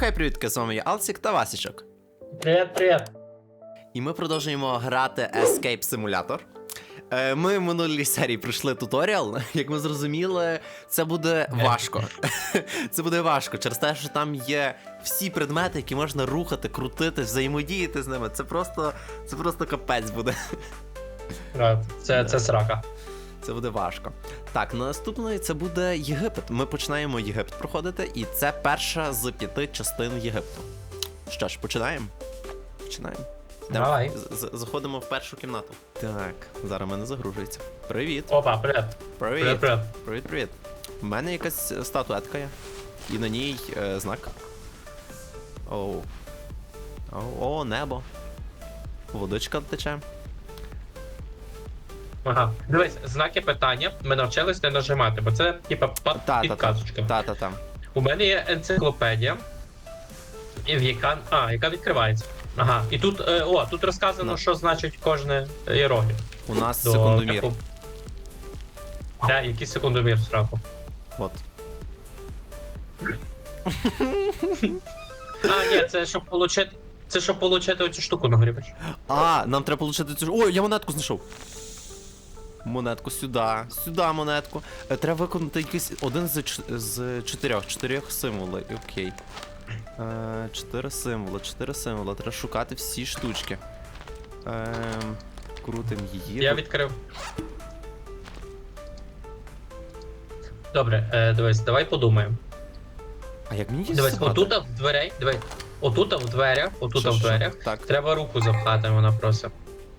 хай привітки, з вами я Алсік та Васічок. Привіт, привіт. І ми продовжуємо грати Escape Simulator. Е, Ми в минулій серії пройшли туторіал. Як ми зрозуміли, це буде важко. Це буде важко через те, що там є всі предмети, які можна рухати, крутити, взаємодіяти з ними. Це просто, це просто капець буде. Це, це срака. Це буде важко. Так, наступною це буде Єгипет. Ми починаємо Єгипет проходити, і це перша з п'яти частин Єгипту. Що ж, починаємо? Починаємо. Давай. Заходимо в першу кімнату. Так, зараз мене загружується. Привіт. Опа, привіт. Привіт, Привіт. привіт. Привіт, привіт. У мене якась статуетка є. І на ній е, знак. Оу. О, о, небо. Водичка тече. Ага. Дивись, знаки питання ми навчились не нажимати, бо це типа Та-та-та. підказочка. Та-та-та. У мене є енциклопедія, і в яка, а, яка відкривається. Ага. І тут, е, о, тут розказано, Ну. що значить кожне іерогліф. У нас До секундомір. таку- Де, який секундомір зразу. От. А, ні, це щоб получити. Це щоб получити оцю штуку на горі. А, нам треба отримати цю. Ой, я монетку знайшов. Монетку сюди, сюди монетку. Е, Треба виконати якийсь один з, з чотирьох, чотирьох символів. Окей. Е, чотири символи, чотири символи. Треба шукати всі штучки. Ем, крутим її. Я відкрив. Добре, е, дивись, давай подумаємо. А як мені Дивись, зсувати? отут в дверей, дивись, отут в дверях, отут Що, в що? дверях. Так. Треба руку запхати, вона просить.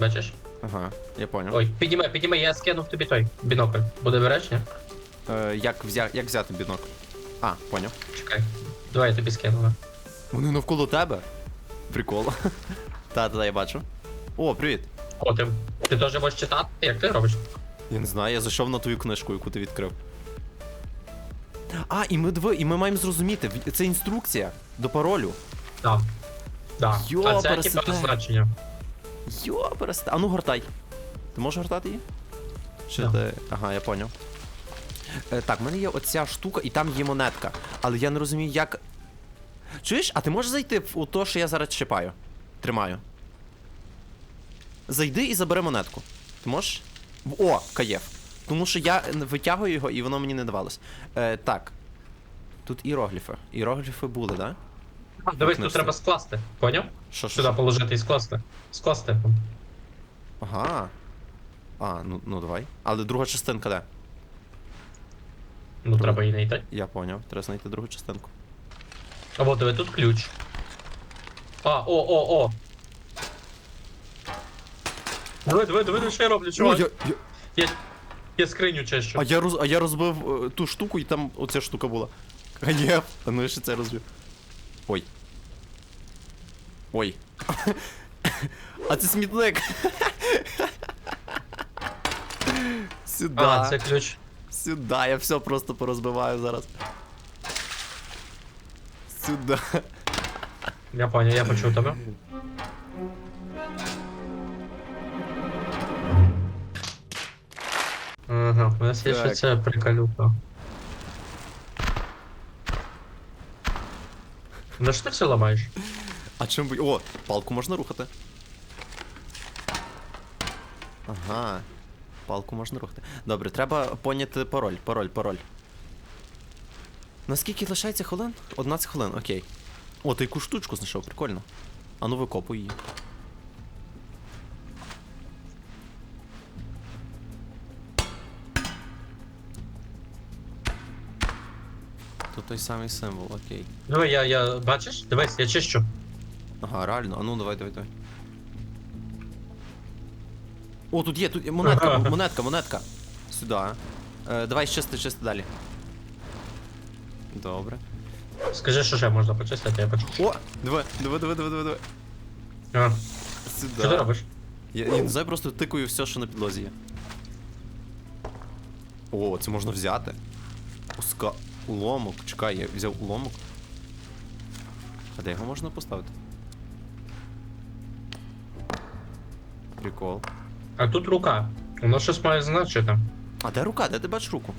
Бачиш? Ага, я поняв. Ой, підіймай, підіймай, я скинув тобі той бінокль. Буде береш, ні? Е, як, взя... як взяти бінокль? А, поняв. Чекай. Давай я тобі скину. да. Вони навколо тебе. Прикол. Та, та, я бачу. О, привіт. О, ти, ти теж можеш читати? Як ти робиш? Я не знаю, я зайшов на твою книжку, яку ти відкрив. А, і ми диви, і ми маємо зрозуміти, це інструкція до паролю. Так. Да. Йо, а це типа значення. Йо, пересте. А ну гортай. Ти можеш гортати її? Чи Да. ти. Ага, я поняв. Е, так, в мене є оця штука, і там є монетка. Але я не розумію, як. Чуєш, а ти можеш зайти в у то, що я зараз чіпаю? Тримаю. Зайди і забери монетку. Ти можеш? В- О, каєв. Тому що я витягую його і воно мені не давалось. Е, так. Тут іерогліфи. Іерогліфи були, так? Да? Дивись, не тут треба скласти. Поняв? Що, що, Сюди що? положити і скласти. Скласти. Ага. А, ну, ну давай. Але друга частинка де? Ну, треба її знайти. Я поняв, треба знайти другу частинку. А от диви, тут ключ. А, о, о, о. Диви, диви, диви, диви, що я роблю, чувак. я, я, Я, я скриню чищу. а, я роз, а я розбив е, ту штуку і там оця штука була. А ні, а ну я ще це розбив. Ой. Ой. а це смітник. Сюди. А, це ключ. Сюди, я все просто порозбиваю зараз. Сюди. Я понял, я почув тебе. Ага, у нас є ще Так. ця приколюка. Ну що ти все ламаєш? А чим би. О, палку можна рухати. Ага. Палку можна рухати. Добре, треба поняти пароль, пароль, пароль. Наскільки лишається хвилин? 11 хвилин, окей. О, ти яку штучку знайшов, прикольно. А ну викопуй її. Тут той самий символ, окей. Диви, я, я, бачиш? Дивись, я чищу. Ага, реально. А ну давай, давай, давай. О, тут є, тут є монетка, монетка, монетка. Сюди. Е, давай чисти, чисти далі. Добре. Скажи, що ще можна почистити, я почув. О! Диви, диви, диви, диви, диви, диви. А, Сюди. що ти робиш? Я, я не знаю, просто тикаю все, що на підлозі є. О, це можна взяти. Уска. Уломок. Чекай, я взяв уломок. А де його можна поставити? Прикол. А тут рука. Воно щось має значити. А де рука? Де ти бачиш руку?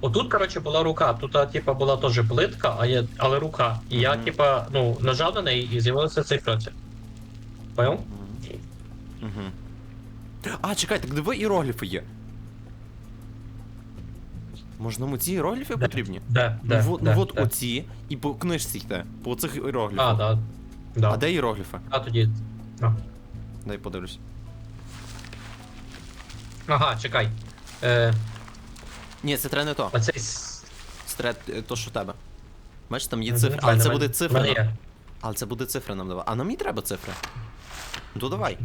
Отут, коротше, була рука. Тут, а, типа, була теж плитка, а є, але рука. І я, Мгм. типа, ну, нажав на неї і з'явилася цей процес. Понял? Угу. А, чекай, так диви іерогліфи є. Може нам оці іерогліфи Де? потрібні? Де, Ну, де, во- де, ну от де? оці, і по книжці йде. По цих іерогліфах. А, да. Да. А де іерогліфи? А тоді. А. Дай подивлюсь. Ага, чекай. Е, Ні, це треба не то. оцей. с- Це треба е, то, що в тебе. Бачиш, там є цифри. Але це буде цифри. мене нам- є. Але це буде цифри нам давати. А нам і треба цифри. Ну то давай.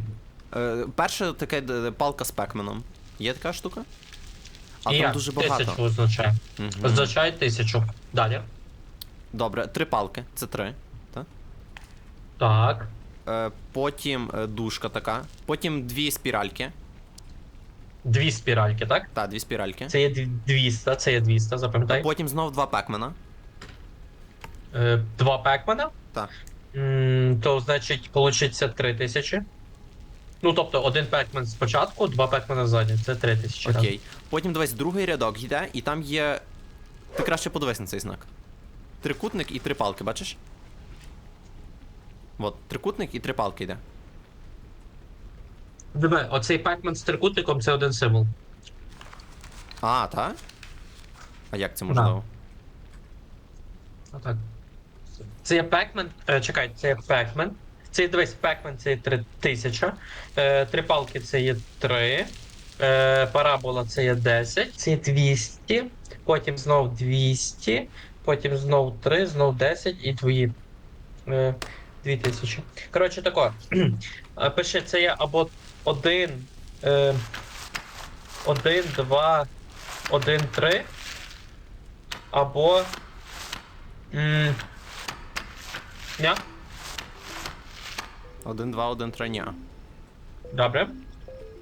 Е, перше таке де- палка з пекменом. Є така штука? А І там я дуже Тисячу багато. означає. Мгм. Означає тисячу. Далі. Добре, три палки, це три. Так. Е, потім е, дужка така. Потім дві спіральки. Дві спіральки, так? Та, дві спіральки. Це є 200, це є 200, запам'ятай. Потім знов два пекмена. Е, Два пекмена. Так. М, То значить, получиться 3000. Ну, тобто, один пекмен спочатку, два пекмена ззаді. Це 3000. Окей. Потім дивись, другий рядок йде, і там є. Ти краще подивись на цей знак. Трикутник і три палки, бачиш? От, трикутник і три палки йде. Диви, оцей пекмен з трикутником це один символ. А, та? А як це можливо? Отак. Це є пекмен. Е, чекай, це є пекмен. Це є, дивись, пекмен це є 3000. Е, три палки це є 3. Е, парабола це є 10. Це є 200. Потім знов 200. Потім знов 3, знов 10 і твої. Е, 2000. Коротше, тако. Пиши, це є або 1. Е, 1, 2, 1, 3. Або. М, Ня? Один, два, один, три, ня. Добре.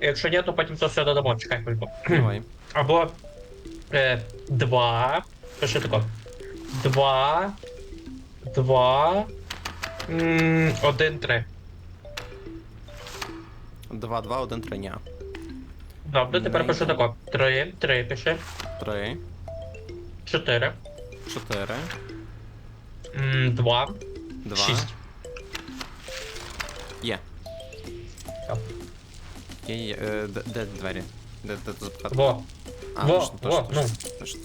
Якщо ні, то потім то все додамо, чекай хвильку. Давай. Або е, 2. Пиши тако. 2. 2. 1, 3. Два, два, один, три, ня. Добре, тепер пишу тако. 3, 3 пиши. Три, 4. чотири, 2. два. 6. Є. Так. Є, є. Е, де, де двері? Де, де тут запхати? Во. А, Во, точно, во, точно, ну. точно, точно.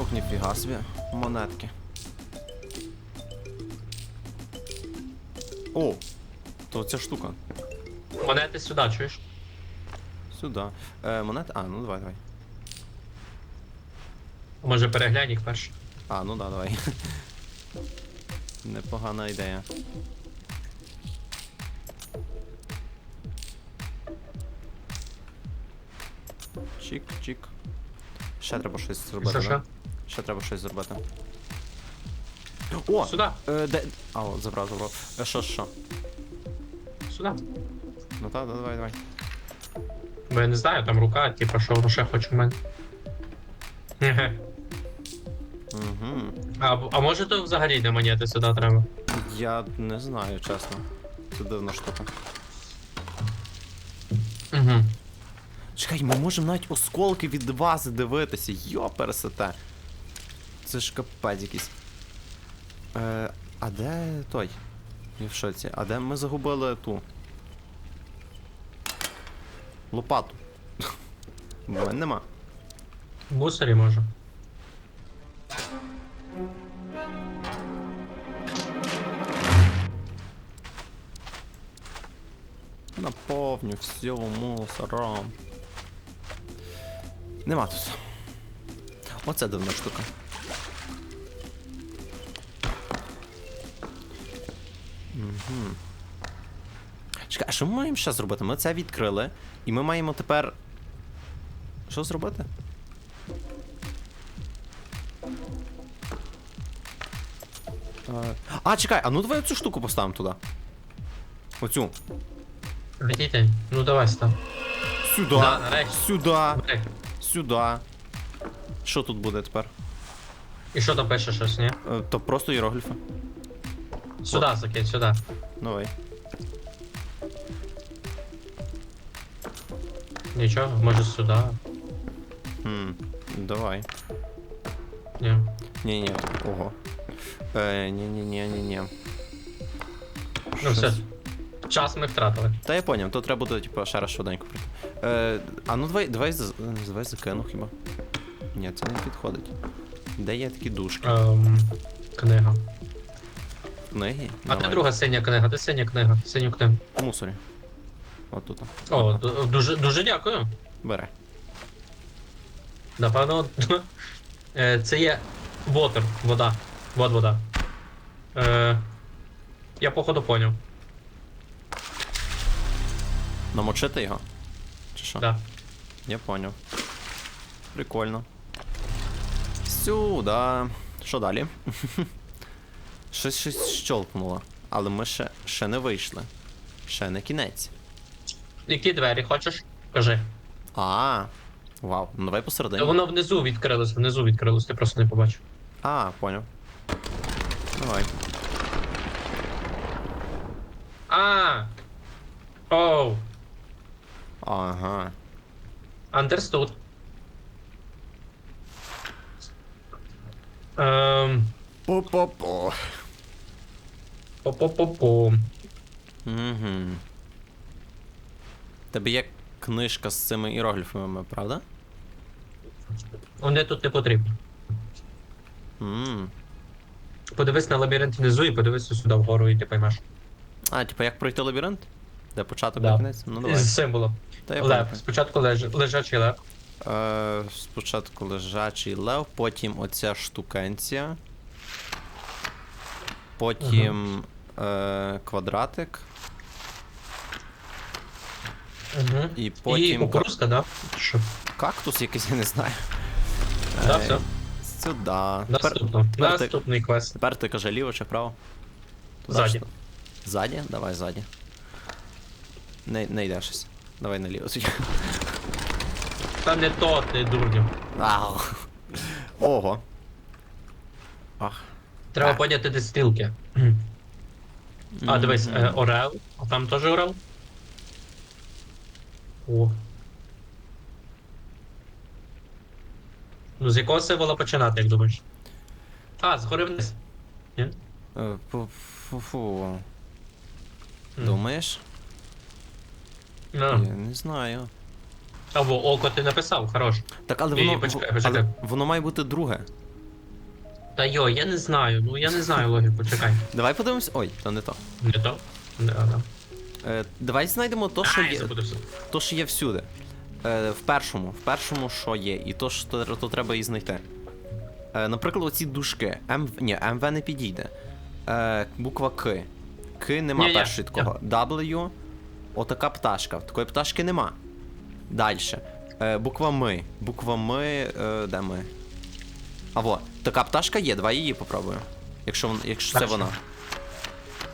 Ох, ніфіга собі. Монетки. О! То ця штука. Монети сюди, чуєш? Сюди. Е, монети. А, ну давай, давай. Може переглянь їх перше. А, ну да, давай. Непогана ідея. Чик-чик. Ще треба щось зробити. Що, що? Ще треба щось зробити. О! Сюди. Е, де... А, о, забрав, забрав. Е, що, що? Сюди. Ну так, да, давай, давай. Бо я не знаю, там рука, типа, що грошей хоче в мене. Угу. А, а може то взагалі не монети сюди треба? Я не знаю, чесно. Це дивна штука. Угу. Чекай, ми можемо навіть осколки від вази дивитися. Йо, пересете. Це ж капець якийсь. Е, а де той? Я в шоці. А де ми загубили ту? Лопату. В мене нема. В мусорі може. Наповню все мусором. Нема тут. Оце дивна штука. Угу. Чекай, а що ми маємо ще зробити? Ми це відкрили, і ми маємо тепер. Що зробити? Е, А, чекай, а ну давай оцю штуку поставимо туди. Оцю. Видите? Ну давай став. Сюди. Да. Сюди. Бери. Сюди. Що тут буде тепер? І що там пише щось, ні? Е, То просто іерогліфи. Сюди закинь, сюди. Давай. Нічого, може сюди. Хм. Давай. Ні. Ні, ого. Е, ні, ні. Ну все. Час ми втратили. Та я поняв, то треба буде, типу, ще раз швиденько пройти. Е, а ну давай, давай, з- давай закину хіба. Ні, це не підходить. Де є такі дужки? Ем, книга. Книги? А де друга синя книга? Де синя книга? Синю книгу. В мусорі. От тут. О, ду- дуже, дуже дякую. Бере. Напевно, е, це є water, вода. Вот вода. Е, я походу поняв. Намочити його? Чи що? Да. Я поняв. Прикольно. Сюда. Що далі? щось щось щолкнуло. Але ми ще, ще не вийшли. Ще не кінець. Які двері хочеш? Кажи. А, вау. Ну давай посередині. Воно внизу відкрилось, внизу відкрилось, ти просто не побачив. А, поняв. Давай. А! Оу! Ага. Understood. Ем, По-по-по. По-по-по-по. Угу. Тебе є книжка з цими іерогліфами, правда? Вони тут не потрібні. Ммм. Подивись на лабіринт внизу і подивись сюди вгору, і ти поймеш. А, типа як пройти лабіринт? Де початок Да. кінець? Ну давай. З символом. Та я Лев. пам'ятаю. Спочатку леж... лежачий лев. Е, спочатку лежачий лев, потім оця штукенція. Потім е, квадратик. Угу. І потім І кукурузка, да? Що? кактус якийсь, я не знаю. Да, Е, все. Сюди. Наступно. тепер ти- Наступний квест. тепер ти каже ліво чи вправо? Туди Ззаді. Ззаді? Давай ззаді. Не, не йде щось. Давай наліво. Та не то, ти дурню. Ау. Ого. Ах. Треба поняти, де стрілки. А, дивись, е, Орел. А там теж Орел? О. Ну, з якого символа починати, як думаєш? А, згори вниз. Е, фу- Фу-фу. М. Думаєш? Ну. Я не знаю. Або око ти написав, хорош. Так, але Ні, воно, почекай, почекай. але воно має бути друге. Та йо, я не знаю, ну я не знаю логіку, чекай. Давай подивимось. Ой, то не то. Не то? Не, да. Е, давай знайдемо то, що є. забуду все. То, що є всюди. Е, в першому, в першому, що є, і то, що то, то треба і знайти. Е, наприклад, оці дужки. М, ні, МВ не підійде. Е, буква К. К нема Ні-ні, першої такого. W. Отака пташка. Такої пташки нема. Далі. Е, буква Ми. Буква Ми. Е, де ми? А во, така пташка є, давай її попробуємо. Якщо, вон- якщо це вона.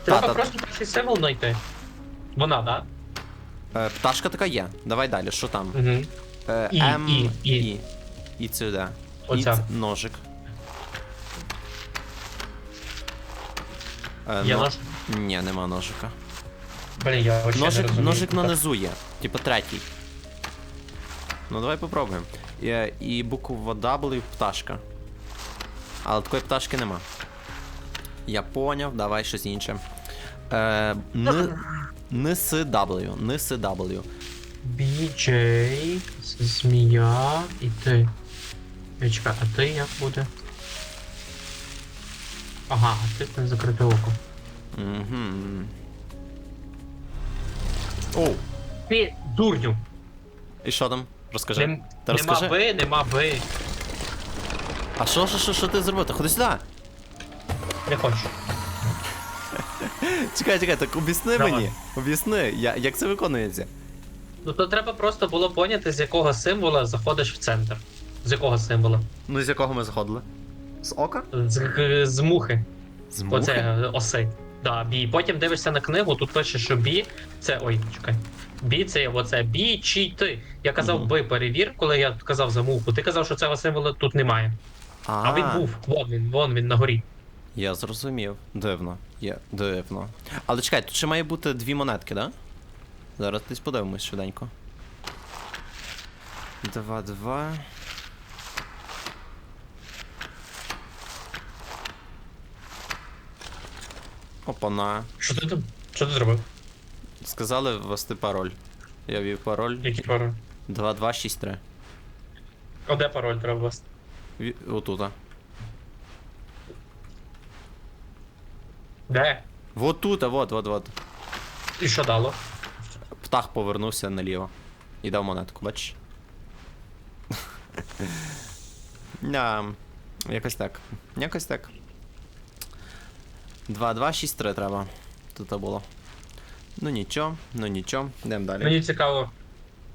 Треба Та-та. просто перший символ знайти. Вона, да? Е, пташка така є. Давай далі, що там? Угу. Е, І, М, і, і. І. І це де? Оця. І ц- ножик. Е, Є но- нож? Ні, нема ножика. Блін, я вообще не Ножик, розумію. ножик на низу є. Типа третій. Ну давай попробуємо. І, і буква W пташка. Але такої пташки нема. Я поняв, давай щось інше. Е, н, низ W. Низ W. BJ, змія і ти. Я чекай, а ти як буде? Ага, а ти не закрите око. Угу. Оу. Ти дурню. І що там? Розкажи. Нем- Та нема розкажи. би, нема би. А що, що, що, що ти зробив? Та Ходи сюди. Не хочу. Чекай, чекай, так об'ясни Давай. мені. Об'ясни, я, як це виконується. Ну то треба просто було поняти, з якого символа заходиш в центр. З якого символа? Ну з якого ми заходили? З ока? З, з мухи. З Оце е, оси. Да, бі. Потім дивишся на книгу, тут пише, що бі це. Ой, чекай. Бі це оце бі чи ти. Я казав Мгм. би перевір, коли я казав за муху. Ти казав, що цього символа тут немає. А він був, вон він, вон він на горі. Я зрозумів. Дивно. Я... Дивно. Але чекай, тут ще має бути дві монетки, да? Зараз десь подивимось швиденько. Два-два. Опана. Що ти там? Що ти зробив? Сказали ввести пароль. Я ввів пароль. Який пароль? 2263. А де пароль треба ввести? Ві- Отута. Де? Вот тут, а вот, вот, вот. І що дало? Птах повернувся наліво. І дав монетку, бачиш? Да, якось так. Якось так. 2, 2, 6, 3 треба. Тут було. Ну нічого, ну нічого. Йдемо далі. Мені цікаво,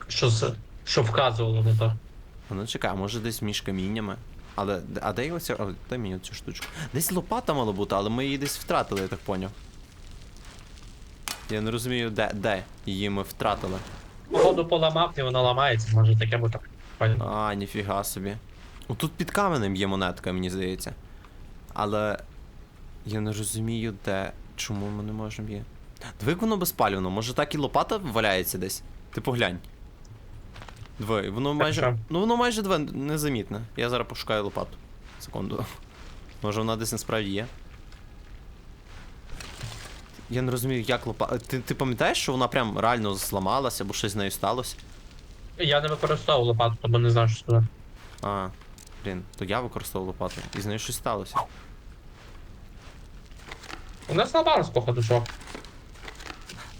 що з що вказувало на то. А Ну чекай, а може десь між каміннями. Але а де його ця. а, Дай мені цю штучку. Десь лопата мала бути, але ми її десь втратили, я так поняв. Я не розумію, де, де її ми втратили. Походу поламав, і вона ламається, може таке бути. А, ніфіга собі. Отут під каменем є монетка, мені здається. Але. Я не розумію, де. Чому ми не можемо її. Диви, воно безпалівно, може так і лопата валяється десь? Ти поглянь. Диви, воно майже. що? Ну воно майже диви, незамітне. Я зараз пошукаю лопату. Секунду. Може вона десь насправді є. Я не розумію, як лопата. Ти, ти пам'ятаєш, що вона прям реально зламалася, або щось з нею сталося? Я не використовував лопатку, бо не знаю, що туди. А, блін, то я використовував лопату, і з нею щось сталося. У нас ламалось, походу, чувак.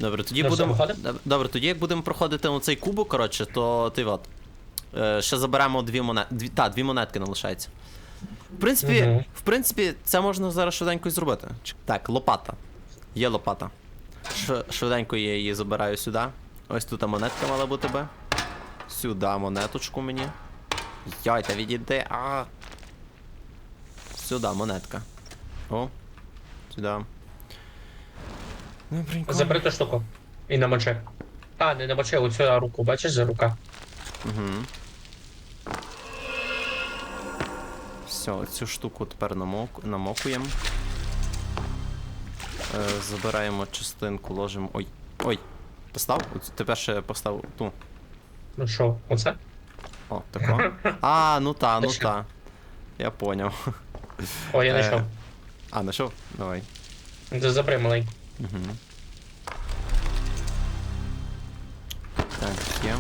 Добре, тоді будемо. Добре, тоді як будемо проходити оцей кубок, коротше, то ти от. Е, ще заберемо дві монетки. Дві, та, дві монетки не лишається. В принципі, Мгм. в принципі, це можна зараз швиденько і зробити. Так, лопата. Є лопата. Ш- швиденько я її забираю сюди. Ось тут монетка мала бути би. Сюди монеточку мені. Йой, та відійди. А. Сюди монетка. О. Сюди. Добренько. Забери ту штуку. І намочи. А, не намочи оцю руку, бачиш за рука. Угу. Все, цю штуку тепер намок... намокуємо. Е, забираємо частинку, ложимо. Ой. Ой. Постав? Оцю- Тепер ще постав ту. Ну що, оце? О, тако. А, ну та, ну Точно. та. Я поняв. О, я Е. знайшов. А, знайшов? Давай. Забери маленьку. Угу. Так, є.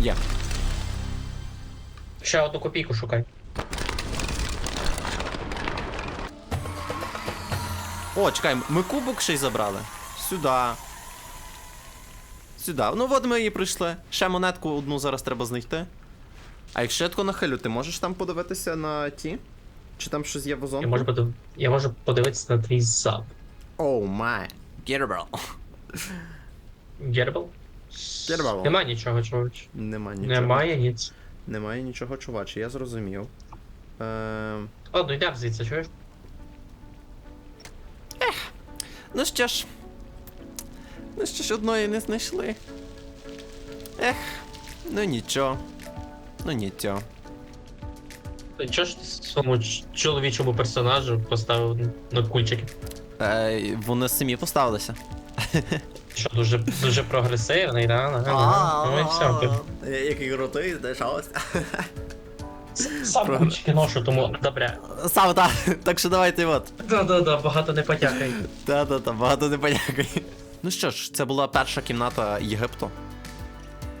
Є. Ще одну копійку шукай. О, чекай, ми кубок ще й забрали. Сюди. Сюди. Ну от ми і прийшли. Ще монетку одну зараз треба знайти. А якщо я тако нахилю, ти можеш там подивитися на ті? Чи там щось є в Я можу, подив... я можу подивитися на твій зад. Оу май. Гербал. Гербл? Гербал. Нема нічого, чувач. Нема нічого. Немає ніц. Немає нічого, чуваче, я зрозумів. Ем... О, ну йдемо звідси, чуєш? Ну що ж. Ну що ж, одної не знайшли. Ех, ну нічого. Ну нічого. Чого ж ти своєму ч- чоловічому персонажу поставив на кульчики? Е, вони самі поставилися. Що дуже, дуже прогресивний, да? да, да. Ну і все. ти- Який крутий, знайшовся. Сам Програ- кульчики ношу, тому добре. Сам так, так що давайте от. Да-да-да, багато не потякай. Та-та-та, багато не понякає. Ну що ж, це була перша кімната Єгипту.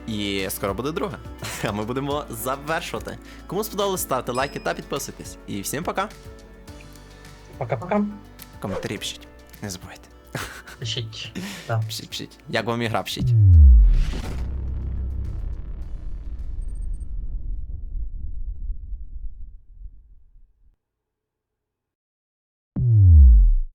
І скоро буде друга. А ми будемо завершувати. Кому сподобалось, ставте лайки та підписуйтесь. І всім пока. Пока-пока. Коментарі пишіть. Не забувайте. Пишіть. Да. Пишіть, пишіть. Як вам ігра пишіть.